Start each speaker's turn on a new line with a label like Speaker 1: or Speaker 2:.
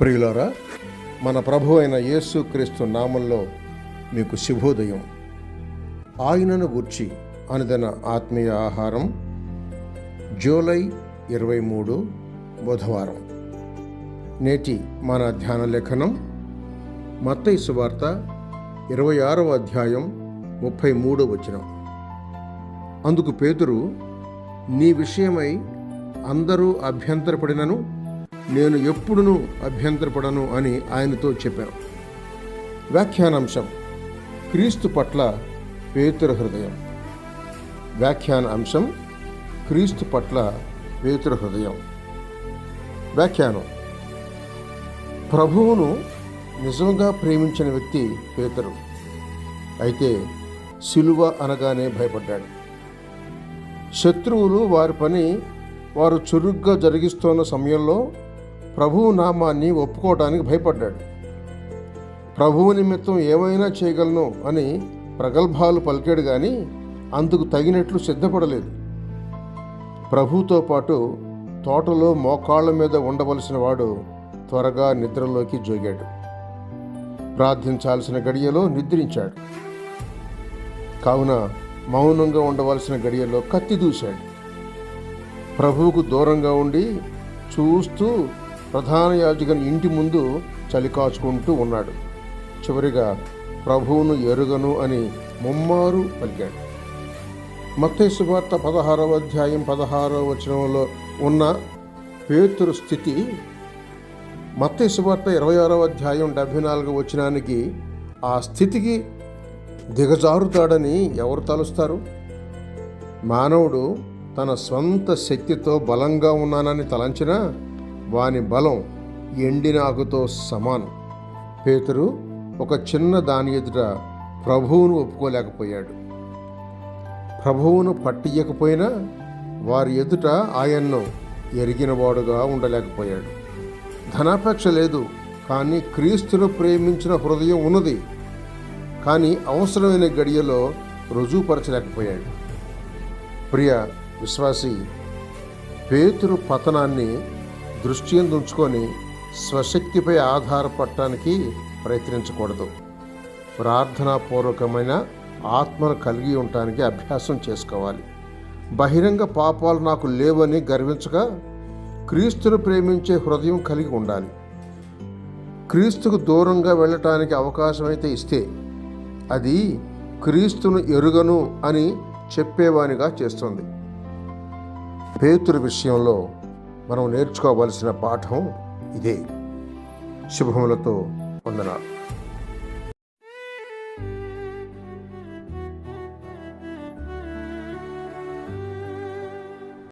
Speaker 1: ప్రియులారా మన ప్రభు అయిన యేసుక్రీస్తు నామంలో మీకు శుభోదయం. ఆయనను గూర్చి అనుదిన ఆత్మీయ ఆహారం జూలై ఇరవై మూడు బుధవారం. నేటి మన ధ్యాన లేఖనం మత్తయి సువార్త ఇరవై ఆరవ అధ్యాయం ముప్పై మూడో వచనం. అందుకు పేతురు నీ విషయమై అందరూ అభ్యంతరపడినను నేను ఎప్పుడునూ అభ్యంతరపడను అని ఆయనతో చెప్పాను. వ్యాఖ్యానాంశం క్రీస్తు పట్ల పేతురు హృదయం. వ్యాఖ్యాన అంశం క్రీస్తు పట్ల పేతురు హృదయం. వ్యాఖ్యానం ప్రభువును నిజంగా ప్రేమించిన వ్యక్తి పేతరు. అయితే సిలువ అనగానే భయపడ్డాడు. శత్రువులు వారి పని వారు చురుగ్గా జరిగిస్తున్న సమయంలో ప్రభువు నామాన్ని ఒప్పుకోవడానికి భయపడ్డాడు. ప్రభువు నిమిత్తం ఏమైనా చేయగలను అని ప్రగల్భాలు పలికాడు కానీ అందుకు తగినట్లు సిద్ధపడలేదు. ప్రభువుతో పాటు తోటలో మోకాళ్ళ మీద ఉండవలసిన వాడు త్వరగా నిద్రలోకి జోగాడు. ప్రార్థించాల్సిన గడియలో నిద్రించాడు. కావున మౌనంగా ఉండవలసిన గడియలో కత్తి దూశాడు. ప్రభువుకు దూరంగా ఉండి చూస్తూ ప్రధాన యాజకుని ఇంటి ముందు చలికాచుకుంటూ ఉన్నాడు. చివరిగా ప్రభువును ఎరుగను అని ముమ్మారు పలికాడు. మత్తయి సువార్త పదహారవ అధ్యాయం పదహారవ వచనంలో ఉన్న పేతురు స్థితి మత్తయి సువార్త ఇరవై ఆరవ అధ్యాయం డెబ్భై నాలుగవ వచనానికి ఆ స్థితికి దిగజారుతాడని ఎవరు తలుస్తారు? మానవుడు తన స్వంత శక్తితో బలంగా ఉన్నానని తలంచినా వాని బలం ఎండిన ఆకుతో సమానం. పేతురు ఒక చిన్న దాని ఎదుట ప్రభువును ఒప్పుకోలేకపోయాడు. ప్రభువును పట్టియకపోయినా వారి ఎదుట ఆయన్ను ఎరిగినవాడుగా ఉండలేకపోయాడు. ధనాపేక్ష లేదు కానీ క్రీస్తును ప్రేమించిన హృదయం ఉన్నది. కానీ అవసరమైన గడియలో రుజువుపరచలేకపోయాడు. ప్రియ విశ్వాసి పేతురు పతనాన్ని దృష్టి ఉంచుకొని స్వశక్తిపై ఆధారపడటానికి ప్రయత్నించకూడదు. ప్రార్థనాపూర్వకమైన ఆత్మను కలిగి ఉండటానికి అభ్యాసం చేసుకోవాలి. బహిరంగ పాపాలు నాకు లేవని గర్వించగా క్రీస్తును ప్రేమించే హృదయం కలిగి ఉండాలి. క్రీస్తుకు దూరంగా వెళ్ళటానికి అవకాశం అయితే ఇస్తే అది క్రీస్తును ఎరుగను అని చెప్పేవానిగా చేస్తుంది. పేతురు విషయంలో మనం నేర్చుకోవలసిన పాఠం ఇదే. శుభములతో వందనాలు.